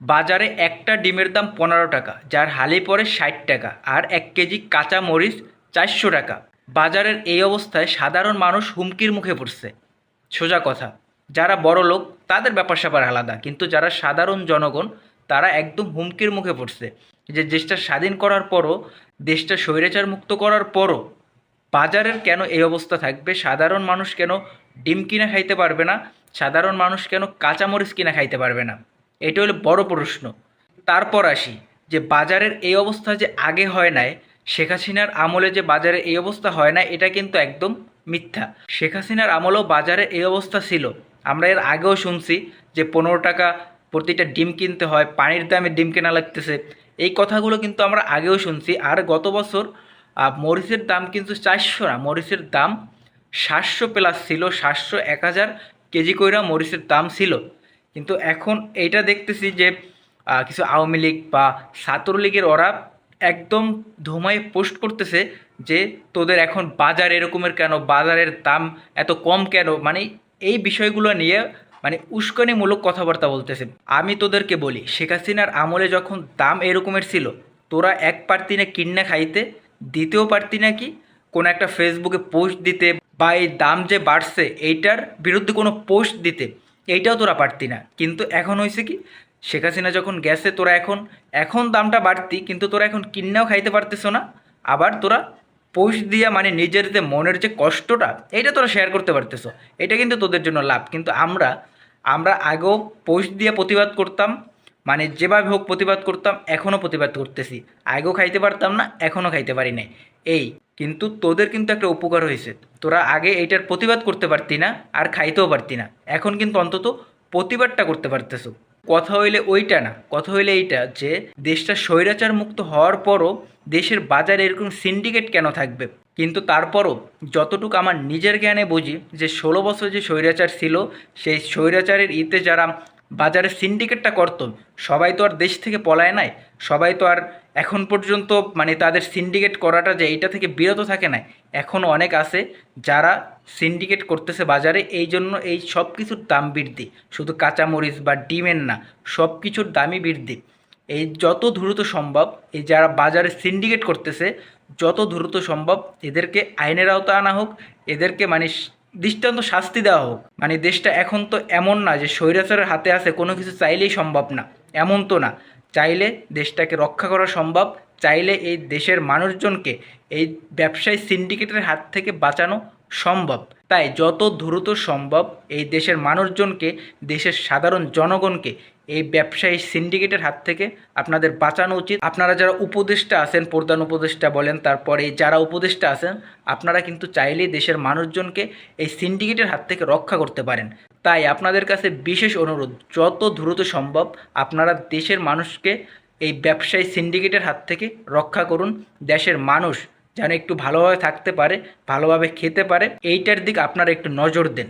বাজারে একটা ডিমের দাম পনেরো টাকা, যার হালি পড়ে ষাট টাকা আর এক কেজি কাঁচা মরিচ চারশো টাকা। বাজারের এই অবস্থায় সাধারণ মানুষ হুমকির মুখে পড়ছে। সোজা কথা, যারা বড় লোক তাদের ব্যাপার স্যাপার আলাদা, কিন্তু যারা সাধারণ জনগণ তারা একদম হুমকির মুখে পড়ছে যে দেশটা স্বাধীন করার পরও, দেশটা স্বৈরাচার মুক্ত করার পরও বাজারের কেন এই অবস্থা থাকবে? সাধারণ মানুষ কেন ডিম কিনে খাইতে পারবে না? সাধারণ মানুষ কেন কাঁচামরিচ কিনে খাইতে পারবে না? এটা হলো বড় প্রশ্ন। তারপর আসি, যে বাজারের এই অবস্থা যে আগে হয় নাই, শেখ হাসিনার আমলে যে বাজারে এই অবস্থা হয় না এটা কিন্তু একদম মিথ্যা। শেখ হাসিনার আমলেও বাজারে এই অবস্থা ছিল। আমরা এর আগেও শুনছি যে পনেরো টাকা প্রতিটা ডিম কিনতে হয়, পানির দামে ডিম কেনা লাগতেছে। এই কথাগুলো কিন্তু আমরা আগেও শুনছি। আর গত বছর মরিচের দাম কিন্তু চারশো না, মরিচের দাম সাতশো প্লাস ছিল, সাতশো এক হাজার কেজি কইরা মরিচের দাম ছিল। কিন্তু এখন এইটা দেখতেছি যে কিছু আওয়ামী লীগ বা ছাত্রলীগের ওরা একদম ধুমায় পোস্ট করতেছে যে, তোদের এখন বাজার এরকমের কেন? বাজারের দাম এত কম কেন? মানে এই বিষয়গুলো নিয়ে মানে উস্কানিমূলক কথাবার্তা বলতেছে। আমি তোদেরকে বলি, শেখ হাসিনার আমলে যখন দাম এরকমের ছিল, তোরা এক পারতি না কিন্না খাইতে, দ্বিতীয় পারতি নাকি কোনো একটা ফেসবুকে পোস্ট দিতে বা এই দাম যে বাড়ছে, এইটার বিরুদ্ধে কোনো পোস্ট দিতে। এইটাও তোরা পারতি না। কিন্তু এখন হয়েছে কি, শেখ হাসিনা যখন গেছে, তোরা এখন এখন দামটা বাড়তি, কিন্তু তোরা এখন কিন্নাও খাইতে পারতেছো না। আবার তোরা পোস্ট দিয়া মানে নিজের যে মনের যে কষ্টটা, এইটা তোরা শেয়ার করতে পারতেছো। এটা কিন্তু তোদের জন্য লাভ। কিন্তু আমরা আমরা আগেও পোস্ট দিয়ে প্রতিবাদ করতাম মানে যেভাবে হোক প্রতিবাদ করতাম, এখনও প্রতিবাদ করতেছি। আগেও খাইতে পারতাম না, এখনও খাইতে পারি নাই। এই কিন্তু তোদের কিন্তু একটা উপকার হয়েছে। তোরা আগে এইটার প্রতিবাদ করতে পারতি না, আর খাইতেও পারতি না। এখন কিন্তু অন্তত প্রতিবাদটা করতে পারতেছো। কথা হইলে ওইটা না, কথা হইলে এইটা যে, দেশটা স্বৈরাচার মুক্ত হওয়ার পরও দেশের বাজারে এরকম সিন্ডিকেট কেন থাকবে? কিন্তু তারপরও যতটুকু আমার নিজের জ্ঞানে বুঝি যে, ষোলো বছর যে স্বৈরাচার ছিল, সেই স্বৈরাচারের ইতে যারা বাজারে সিন্ডিকেটটা করতো। সবাই তো আর দেশ থেকে পলায় নাই। সবাই তো আর এখন পর্যন্ত মানে তাদের সিন্ডিকেট করাটা যে এইটা থেকে বিরত থাকে না এখন অনেক আছে যারা সিন্ডিকেট করতেছে বাজারে। এই জন্য এই সব কিছুর দাম বৃদ্ধি। শুধু কাঁচামরিচ বা ডিমের না সব কিছুর দামই বৃদ্ধি। এই যত দ্রুত সম্ভব এই যারা বাজারে সিন্ডিকেট করতেছে, যত দ্রুত সম্ভব এদেরকে আইনের আওতা আনা হোক। এদেরকে মানে দৃষ্টান্ত শাস্তি দেওয়া হোক। মানে দেশটা এখন তো এমন না যে স্বৈরাচারের হাতে আছে, কোনো কিছু চাইলেই সম্ভব না। এমন তো না। চাইলে দেশটাকে রক্ষা করা সম্ভব, চাইলে এই দেশের মানুষজনকে এই ব্যবসায়ী সিন্ডিকেটের হাত থেকে বাঁচানো সম্ভব। তাই যত দ্রুত সম্ভব এই দেশের মানুষজনকে, দেশের সাধারণ জনগণকে এই ব্যবসায়ী সিন্ডিকেটের হাত থেকে আপনাদের বাঁচানো উচিত। আপনারা যারা উপদেষ্টা আছেন, প্রধান উপদেষ্টা বলেন, তারপরে যারা উপদেষ্টা আছেন, আপনারা কিন্তু চাইলেই দেশের মানুষজনকে এই সিন্ডিকেটের হাত থেকে রক্ষা করতে পারেন। তাই আপনাদের কাছে বিশেষ অনুরোধ, যত দ্রুত সম্ভব আপনারা দেশের মানুষকে এই ব্যবসায়ী সিন্ডিকেটের হাত থেকে রক্ষা করুন। দেশের মানুষ যেন একটু ভালোভাবে থাকতে পারে, ভালোভাবে খেতে পারে, এইটার দিক আপনারা একটু নজর দেন।